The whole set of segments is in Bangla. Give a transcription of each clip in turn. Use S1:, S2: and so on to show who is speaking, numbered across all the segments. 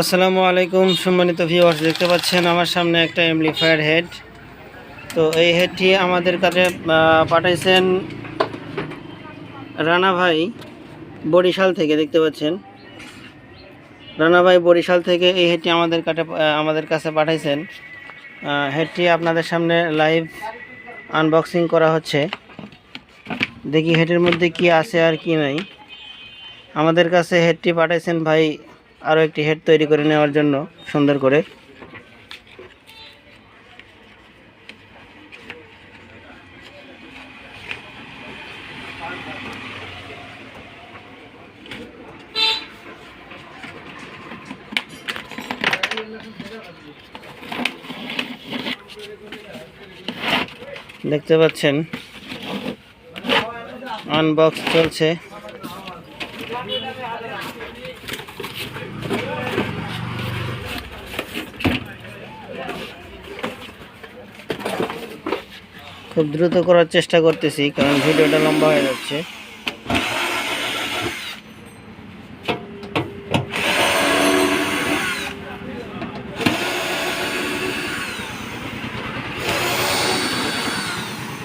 S1: আসসালামু আলাইকুম সম্মানিত ভিউয়ার্স দেখতে পাচ্ছেন আমার সামনে একটা এমপ্লিফায়ার হেড তো এই হেডটি আমাদের কাছে পাঠাইছেন রানা ভাই বরিশাল থেকে, দেখতে পাচ্ছেন। রানা ভাই বরিশাল থেকে এই হেডটি আমাদের কাছে আমাদের কাছে পাঠাইছেন। হেডটি আপনাদের সামনে লাইভ আনবক্সিং করা হচ্ছে। দেখি হেডের মধ্যে কি আছে আর কি নাই। আমাদের কাছে হেডটি পাঠাইছেন ভাই আরও একটি হেড তৈরি করে নেওয়ার জন্য সুন্দর করে। দেখতে পাচ্ছেন আনবক্স চলছে। খুব দ্রুত করার চেষ্টা করতেছি, কারণ ভিডিওটা লম্বা হয়ে যাচ্ছে।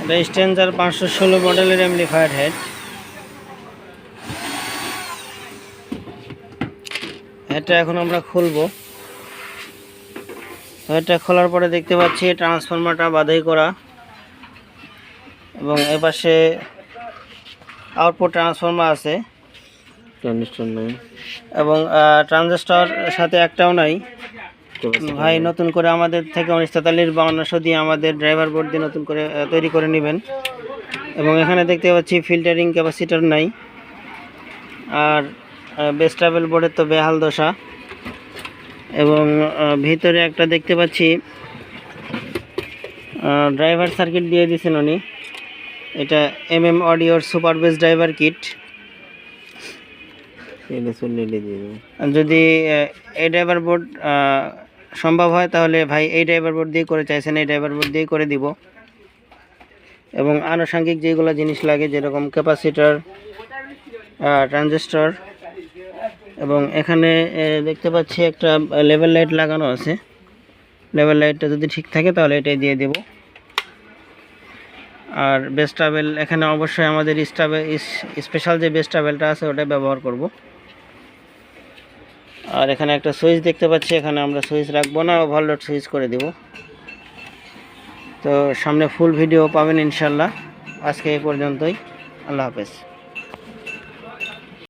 S1: এটা পাঁচশো ষোলো মডেলের এমপ্লিফায়ার হেড এটা এখন আমরা খুলবো। এটা খোলার পরে দেখতে পাচ্ছি ট্রান্সফরমারটা বাধাই করা। এবং এপাশে আউটপুট ট্রান্সফর্মার আছে।
S2: ট্রানজিস্টর নাই।
S1: এবং ট্রানজিস্টর সাথে একটাও নাই। ভাই নতুন করে আমাদের থেকে উনিশ তেতাল্লিশ বাউন্নশো দিয়ে আমাদের ড্রাইভার বোর্ড দিয়ে নতুন করে তৈরি করে নেবেন। এবং এখানে দেখতে পাচ্ছি ফিল্টারিং ক্যাপাসিটার নাই। আর বেস ট্রাভেল বোর্ডের তো বেহাল দশা। এবং ভিতরে একটা দেখতে পাচ্ছি ড্রাইভার সার্কিট দিয়ে দিয়েছেন উনি। এটা এম এম অডিওর সুপার বেস ড্রাইভার কিট যদি এই ড্রাইভার বোর্ড সম্ভব হয় তাহলে ভাই এই ড্রাইভার বোর্ড দিয়ে করে চাইছেন এই ড্রাইভার বোর্ড দিয়ে করে দিব। এবং আনুষঙ্গিক যেগুলো জিনিস লাগে যেরকম ক্যাপাসিটার ট্রানজিস্টর এবং এখানে দেখতে পাচ্ছি একটা লেভেল লাইট লাগানো আছে। লেভেল লাইটটা যদি ঠিক থাকে তাহলে এটাই দিয়ে দেব। আর বেস্ট ট্রাভেল এখানে অবশ্যই আমাদের স্টাভেল স্পেশাল যে বেস্ট ট্রাভেলটা আছে ওটা ব্যবহার করব। আর এখানে একটা সুইচ দেখতে পাচ্ছি, এখানে আমরা সুইচ রাখব না ওভারলোড সুইচ করে দেব। তো সামনে ফুল ভিডিও পাবেন ইনশাল্লাহ। আজকে এ পর্যন্তই, আল্লাহ হাফেজ।